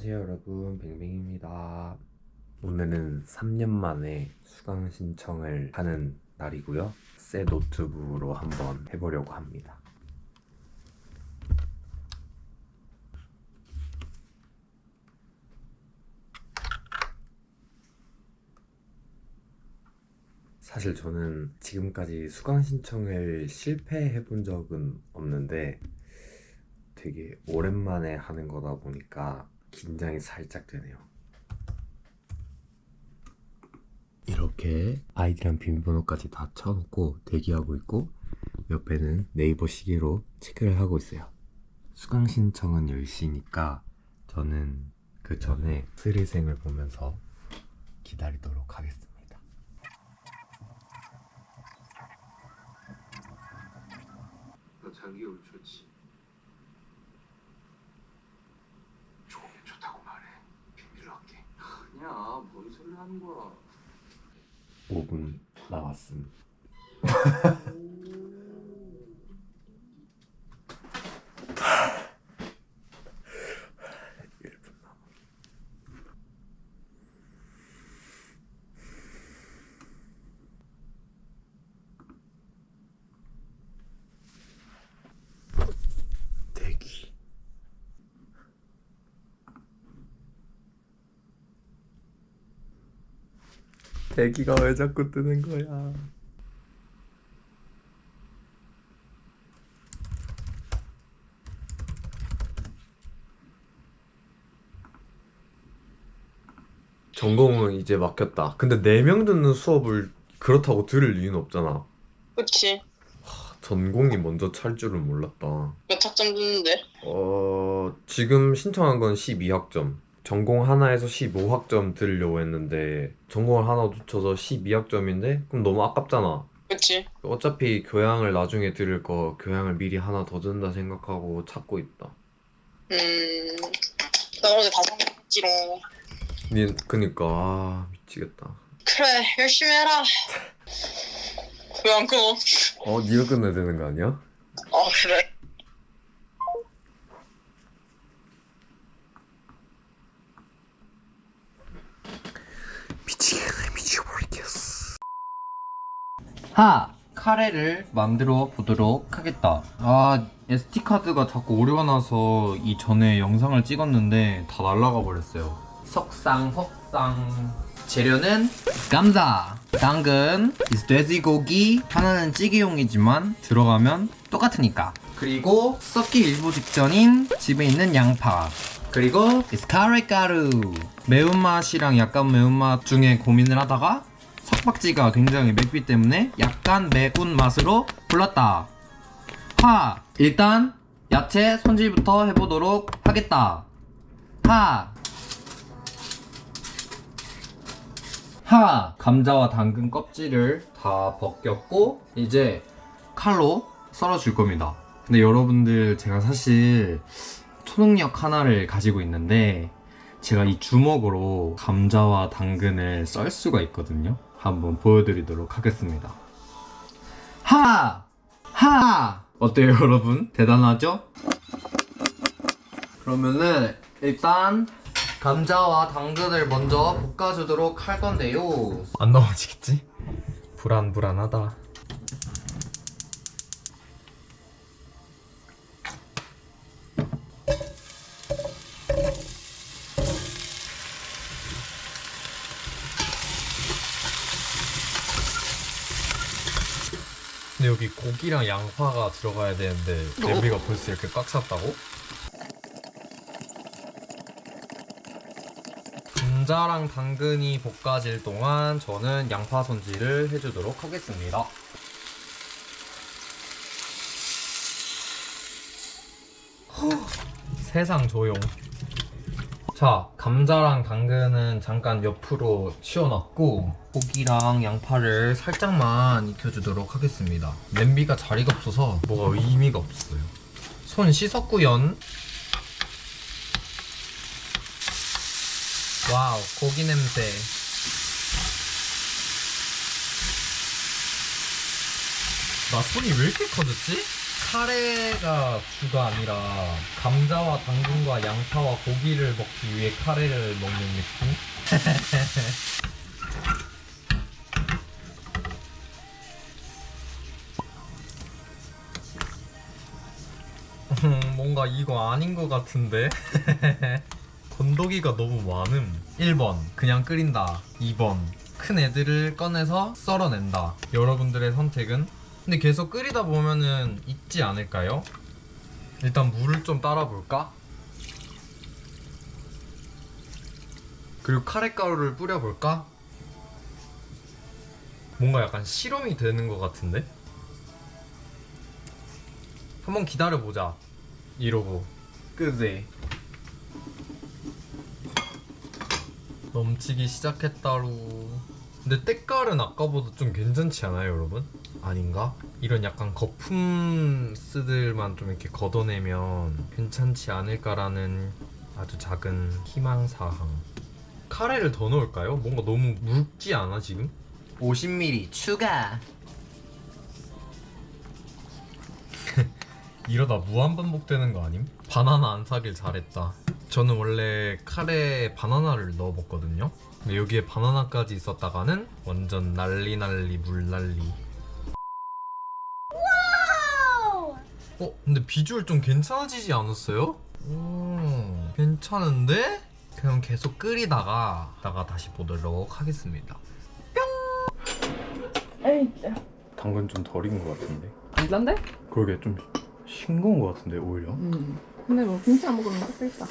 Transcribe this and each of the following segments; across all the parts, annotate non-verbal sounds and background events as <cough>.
안녕하세요 여러분. 뱅뱅입니다. 오늘은 3년 만에 수강 신청을 하는 날이고요. 새 노트북으로 한번 해보려고 합니다. 사실 저는 지금까지 수강 신청을 실패해 본 적은 없는데 되게 오랜만에 하는 거다 보니까 긴장이 살짝 되네요. 이렇게 아이디랑 비밀번호까지 다 쳐놓고 대기하고 있고 옆에는 네이버 시계로 체크를 하고 있어요. 수강 신청은 10시니까 저는 그 전에 스리생을 보면서 기다리도록 하겠습니다. 너 자기 올 좋지. 좋으면 좋다고 말해. 비밀로 할게. 아니야, 뭔 소리 하는 거야. 5분 남았습 <laughs> 대기가 왜 자꾸 뜨는 거야? 전공은 이제 맡겼다. 근데 4명 듣는 수업을 그렇다고 들을 이유는 없잖아. 그치. 전공이 먼저 찰 줄은 몰랐다. 몇 학점 듣는데? 어, 지금 신청한 건 12학점. 전공 하나에서 15학점 들으려고 했는데 전공을 하나 놓쳐서 12학점인데 그럼 너무 아깝잖아. 그치. 어차피 교양을 나중에 들을 거 교양을 미리 하나 더 든다 생각하고 찾고 있다. 음. 나 어제 다 생각했지롱. 니 그니까 아, 미치겠다. 그래, 열심히 해라. <laughs> 왜 안 끊어? 어, 니가 끝내야 되는 거 아니야? 아, 그래. 미치겠네, 미쳐버리겠어. 하! 카레를 만들어 보도록 하겠다. 아, SD카드가 자꾸 오류가 나서 이 전에 영상을 찍었는데 다 날라가 버렸어요. 석상, 석상. 재료는 감자, 당근, 돼지고기, 하나는 찌개용이지만 들어가면 똑같으니까. 그리고 썩기 일부 직전인 집에 있는 양파. 그리고 카레 가루. 매운맛이랑 약간 매운맛 중에 고민을 하다가 석박지가 굉장히 맵기 때문에 약간 매운 맛으로 골랐다. 하! 일단 야채 손질부터 해보도록 하겠다. 하! 하! 감자와 당근 껍질을 다 벗겼고 이제 칼로 썰어줄 겁니다. 근데 여러분들 제가 사실 초능력 하나를 가지고 있는데 제가 이 주먹으로 감자와 당근을 썰 수가 있거든요. 한번 보여드리도록 하겠습니다. 하! 하! 어때요, 여러분? 대단하죠? 그러면은 일단 감자와 당근을 먼저 볶아주도록 할 건데요. 안 넘어지겠지? 불안불안하다. 근데 여기 고기랑 양파가 들어가야 되는데 냄비가 벌써 이렇게 꽉 찼다고? 감자랑 당근이 볶아질 동안 저는 양파 손질을 해주도록 하겠습니다. 후, 세상 조용. 자, 감자랑 당근은 잠깐 옆으로 치워놨고 고기랑 양파를 살짝만 익혀주도록 하겠습니다. 냄비가 자리가 없어서 뭐가 의미가 없어요. 손 씻었구연. 와우, 고기 냄새. 나 손이 왜 이렇게 커졌지? 카레가 주가 아니라 감자와 당근과 양파와 고기를 먹기 위해 카레를 먹는 느낌? 음, <laughs> 뭔가 이거 아닌 것 같은데? <laughs> 건더기가 너무 많음. 1번, 그냥 끓인다. 2번, 큰 애들을 꺼내서 썰어낸다. 여러분들의 선택은? 근데 계속 끓이다 보면은 익지 않을까요? 일단 물을 좀 따라 볼까? 그리고 카레가루를 뿌려볼까? 뭔가 약간 실험이 되는 것 같은데? 한번 기다려보자. 이러고. 그지? 넘치기 시작했다루. 근데 때깔은 아까보다 좀 괜찮지 않아요, 여러분? 아닌가? 이런 약간 거품스들만 좀 이렇게 걷어내면 괜찮지 않을까라는 아주 작은 희망사항. 카레를 더 넣을까요? 뭔가 너무 묽지 않아, 지금? 50ml 추가! <laughs> 이러다 무한반복 되는 거 아님? 바나나 안 사길 잘했다. 저는 원래 카레에 바나나를 넣어 먹거든요. 근데 여기에 바나나까지 있었다가는 완전 난리 난리 물 난리. 어, 근데 비주얼 좀 괜찮아지지 않았어요? 오, 괜찮은데? 그럼 계속 끓이다가 다가 다시 보도록 하겠습니다. 에이, 당근 좀덜 익은 것 같은데. 안짠데? 그러게 좀 싱거운 것 같은데 오히려. 음. 근데 뭐 김치 안 먹으면 딱 있다.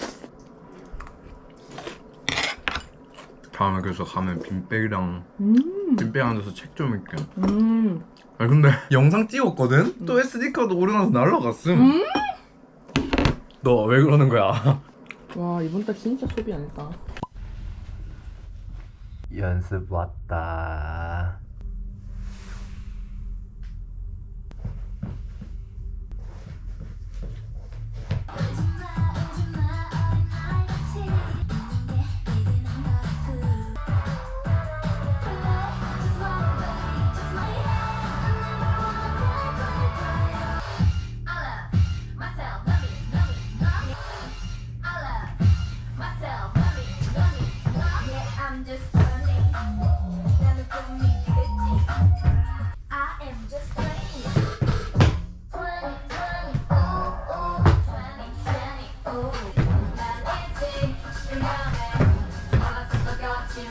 다음에 그래서 가면 빈백이랑 음. 빈백 앉아서 책 좀 읽게. 음. 아 근데 <laughs> 영상 찍었거든? 또 SD 카드 오류나서 날라갔음. 음? 너 왜 그러는 거야? 와 이번 달 진짜 소비 안 했다. 연습 왔다.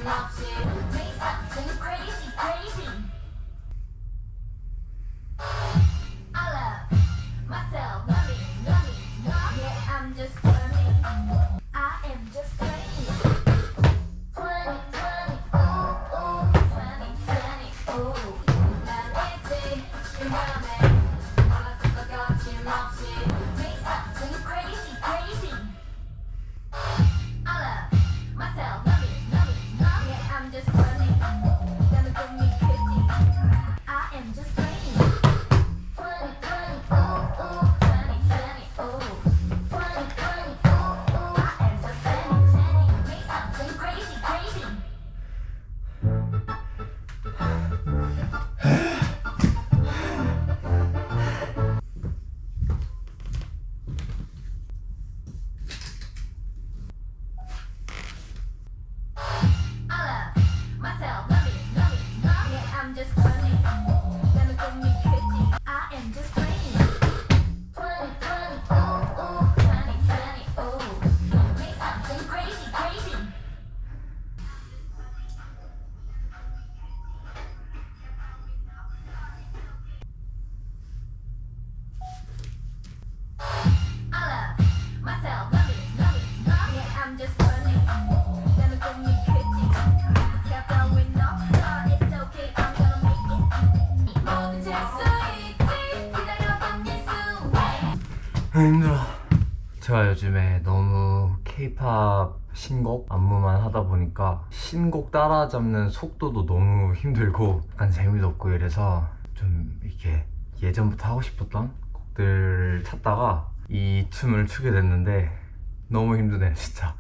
거 예수. 힘들어. 제가 요즘에 너무 케이팝 신곡 안무만 하다 보니까 신곡 따라잡는 속도도 너무 힘들고 약간 재미도 없고 이래서 좀 이렇게 예전부터 하고 싶었던 곡들을 찾다가 이 춤을 추게 됐는데 너무 힘드네 진짜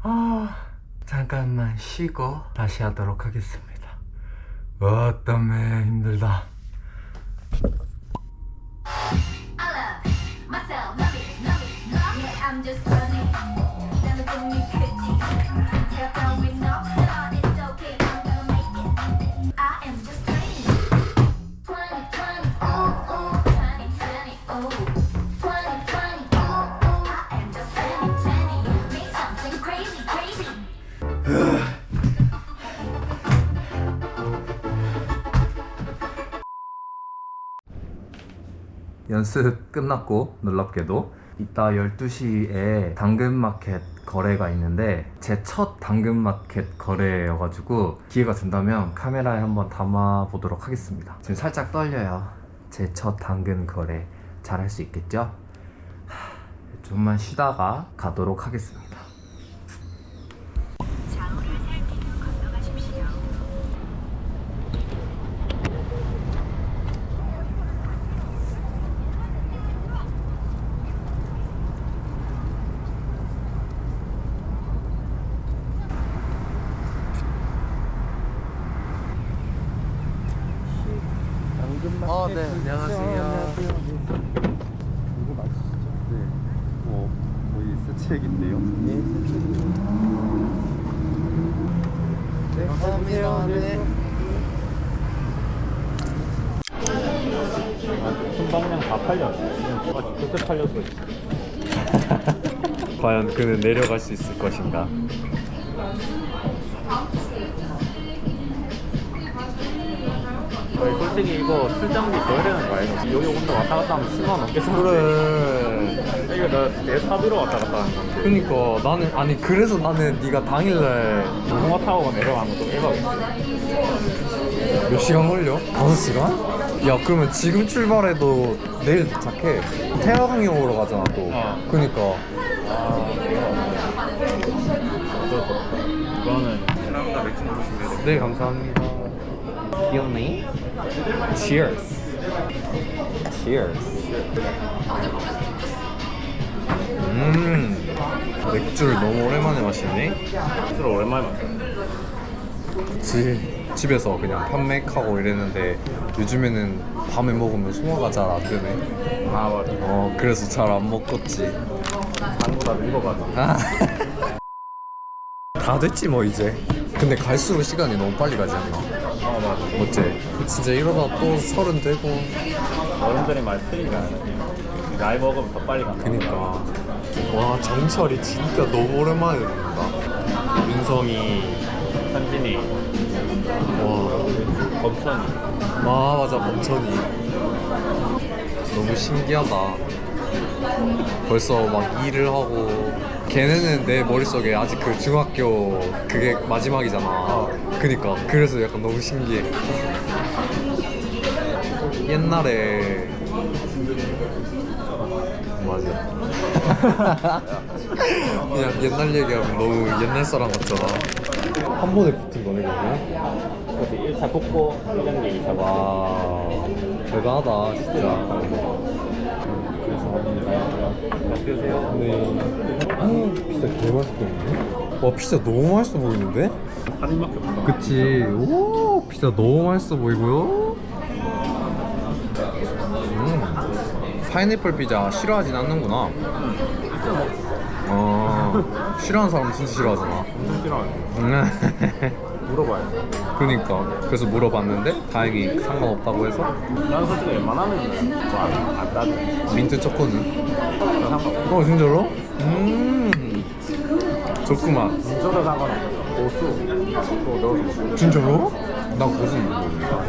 아 잠깐만 쉬고 다시 하도록 하겠습니다 와 땀에 힘들다 연습 끝났고 놀랍게도 이따 12시에 당근마켓 거래가 있는데 제 첫 당근마켓 거래여가지고 기회가 된다면 카메라에 한번 담아 보도록 하겠습니다. 지금 살짝 떨려요. 제 첫 당근 거래 잘 할 수 있겠죠? 하, 좀만 쉬다가 가도록 하겠습니다 아, 네, 안녕하세요. 이거 맞으시죠? 네. 뭐, 거의 새 책인데요? 네, 새 책이요. 네, 감사합니다. 네. 순방량 다 팔렸어요. 그때 팔렸어요. <laughs> 과연 그는 내려갈 수 있을 것인가? 솔직히 이거 출장비 되는 거 아니에요? 여기 온다 왔다 갔다 하면 10만 넘게 쓰는데 그래. 이거 나내 사비로 왔다 갔다 하는 건데 그니까 나는 아니 그래서 나는 네가 당일날 무궁화 타고 내려가는 것도 1박 몇 시간 걸려? 5시간? 야 그러면 지금 출발해도 내일 도착해 태화강역으로 가잖아 또 어. 그니까 수 없다. 이거는 사람다 맥주 먹으시면 돼. 네 감사합니다 귀엽네 Cheers Cheers 음 맥주를 너무 오랜만에 마시네 술을 오랜만에. 그치 집에서 그냥 판맥하고 이랬는데 요즘에는 밤에 먹으면 소화가 잘 안 되네 아 맞아. 어 그래서 잘 안 먹겠지 당보다 늙어가지고. 아. <laughs> 다 됐지 뭐 이제 근데 갈수록 시간이 너무 빨리 가지 않나 어 맞아. 어째? 진짜 이러다 또 서른 되고. 어른들이 말 틀리가 나이 먹으면 더 빨리 간다. 그니까. 와 정철이 진짜 너무 오랜만에 듣는다. 윤성이 현진이, 와. 범선이. 아 맞아 범천이. 너무 신기하다. 벌써 막 일을 하고 걔네는 내 머릿속에 아직 그 중학교 그게 마지막이잖아. 그니까. 그래서 약간 너무 신기해. 옛날에 맞아. <laughs> 그냥 옛날 얘기하면 너무 옛날 사람 같잖아. 한 번에 붙은 거네 그러면? 그래서 1차 뽑고 1단계 2차 와. 와 대단하다 진짜. 어떠세요? 네 음, 피자 개 맛있겠네 와 피자 너무 맛있어 보이는데? 할인밖에 없어. 그치 오 피자 너무 맛있어 보이고요 음 파인애플 피자 싫어하진 않는구나 어 싫어하는 사람 진짜 싫어하잖아 엄청 싫어하네. 음. <laughs> 물어봐요. 그니까 그래서 물어봤는데 다행히 상관없다고 해서 난 솔직히 웬만하면 뭐안 안 따져. 민트 초코는 저 상관없어. 어 진짜로? 음 좋구만 민초도 상관없어요. 고수 또 넣어서 먹어요. 진짜로? 난 고수 못 먹는다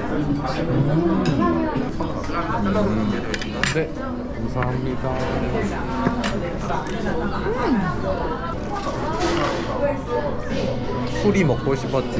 네 감사합니다 술이 먹고 싶었죠